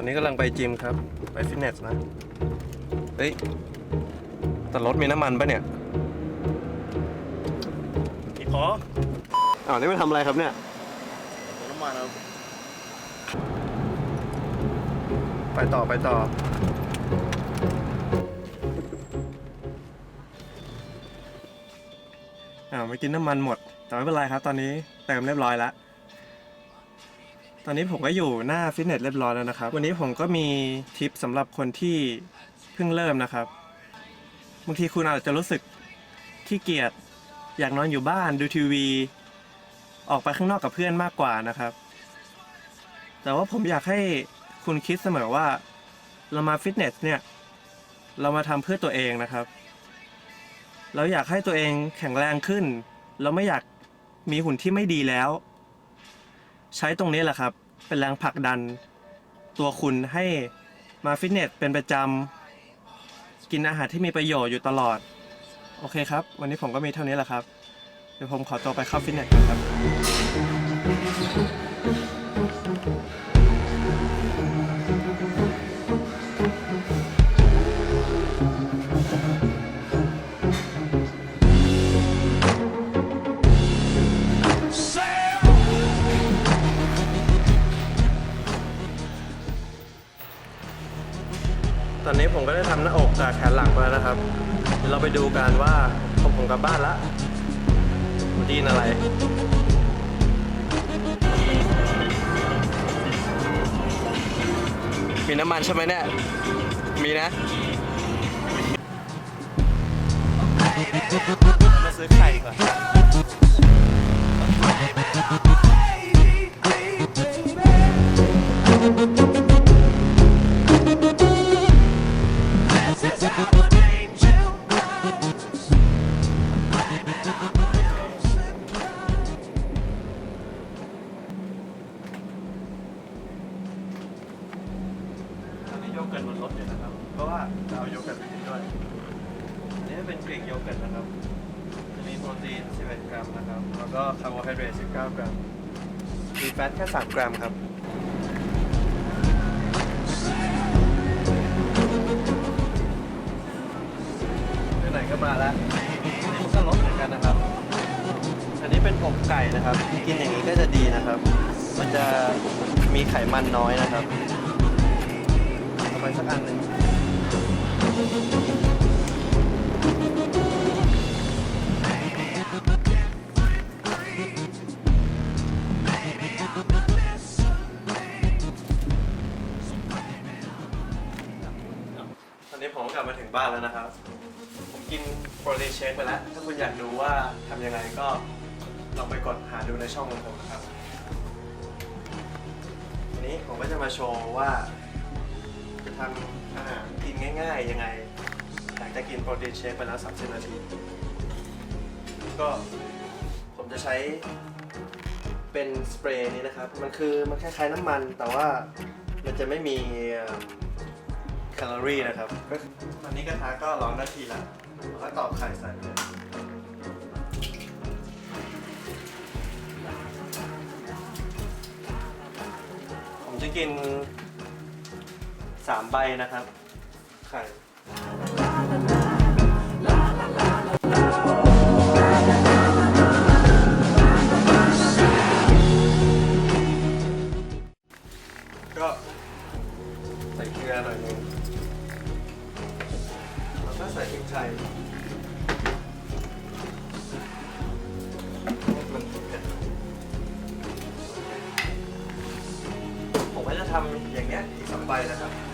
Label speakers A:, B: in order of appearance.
A: วันนี้กำลังไปจิมครับ ไปฟิตเนสนะ เฮ้ย แต่รถมีน้ำมันปะเนี่ย
B: พี่ขอ
A: อ้าวนี่มาทำอะไรครับเนี่ย
B: น้ำมันครับ
A: ไปต่อไปต่ออ่าเมื่อกี้น้ำมันหมด แต่ไม่เป็นไรครับ ตอนนี้เติมเรียบร้อยแล้ว ตอนนี้ผมก็อยู่หน้าฟิตเนสเรียบร้อยแล้วนะครับ วันนี้ผมก็มีทิปสำหรับคนที่เพิ่งเริ่มนะครับ บางทีคุณอาจจะรู้สึกขี้เกียจอยากนอนอยู่บ้านดูทีวี ออกไปข้างนอกกับเพื่อนมากกว่านะครับ แต่ว่าผมอยากให้คุณคิดเสมอว่า เรามาฟิตเนสเนี่ย เรามาทำเพื่อตัวเองนะครับ เราอยากให้ตัวเองแข็งแรงขึ้น เราไม่อยากมีหุ่นที่ไม่ดีแล้ว ใช้ตรงนี้แหละครับ เป็นแรงผลักดัน ตัวคุณให้มาฟิตเนสเป็นประจำ กินอาหารที่มีประโยชน์อยู่ตลอด โอเคครับ วันนี้ผมก็มีเท่านี้แหละครับ เดี๋ยวผมขอตัวไปเข้าฟิตเนสกันครับ ตอนนี้ผมก็ได้ทำหน้าอกกับแขนหลังไปแล้วนะครับ เดี๋ยวเราไปดูกันว่าผมผมกลับบ้านละดีนอะไร มีน้ำมันใช่ไหมเนี่ย มีนะ
B: มาซื้อไข่ก่อน
A: เกิร์ตบนรถอยู่นะครับ เพราะว่าจะเอาโยเกิร์ตไปกินด้วย อันนี้เป็นกรีกโยเกิร์ตนะครับ จะมีโปรตีน 11 กรัมนะครับ แล้วก็คาร์โบไฮเดรต 19 กรัม มีแฟตแค่ 3 กรัมครับไหนก็มาแล้วอันนี้มันก็ลดเหมือนกันนะครับ อันนี้เป็นอกไก่นะครับ กินอย่างนี้ก็จะดีนะครับ มันจะมีไขมันน้อยนะครับ เอาไปสักอันหนึ่งตอนนี้ผมก็กลับมาถึงบ้านแล้วนะครับ ผมกินโปรตีนเชคไปแล้ว ถ้าคุณอยากดูว่าทำยังไงก็ลองไปกดหาดูในช่องของผมนะครับทีนี้ผมก็จะมาโชว์ว่า ทำอาหารกินง่ายๆ ยังไง หลังจากกินโปรตีนเชคไปแล้ว 30 นาที ก็ผมจะใช้เป็นสเปรย์นี้นะครับ มันคือมันคล้ายๆน้ำมัน แต่ว่ามันจะไม่มีแคลอรี่นะครับ ตอนนี้กระทะก็ร้อนนาทีละแล้วก็ตอกไข่ใส่เลยผมจะกิน 3ใบนะครับ ไข่ก็ใส่เกลือหน่อยหนึงแล้วก็ใส่พริกไทยให้มันเผ็ดผมก็จะทำอย่างเงี้ยอีกสองใบนะครับ